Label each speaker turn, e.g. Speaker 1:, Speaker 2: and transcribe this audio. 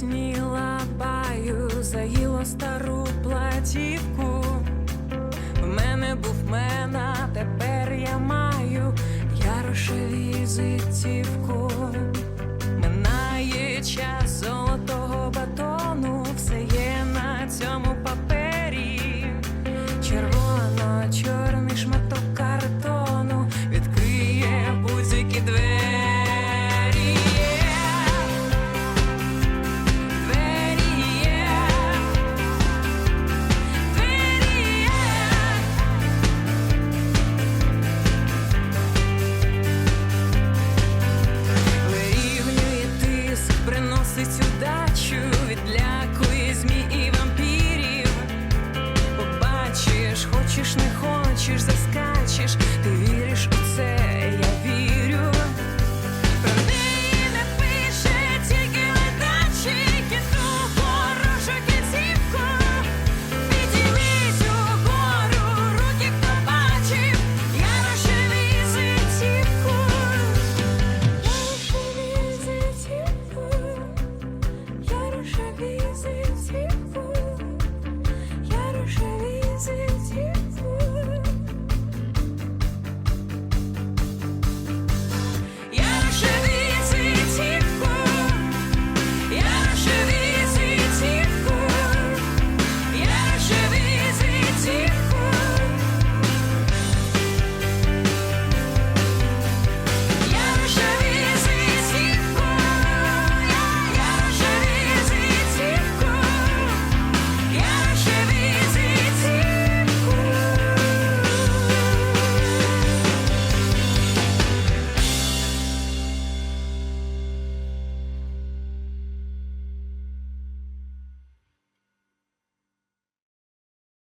Speaker 1: спітніла баю, заїло стару платівку. В мене був мена, тепер я маю ярошеві візитівку.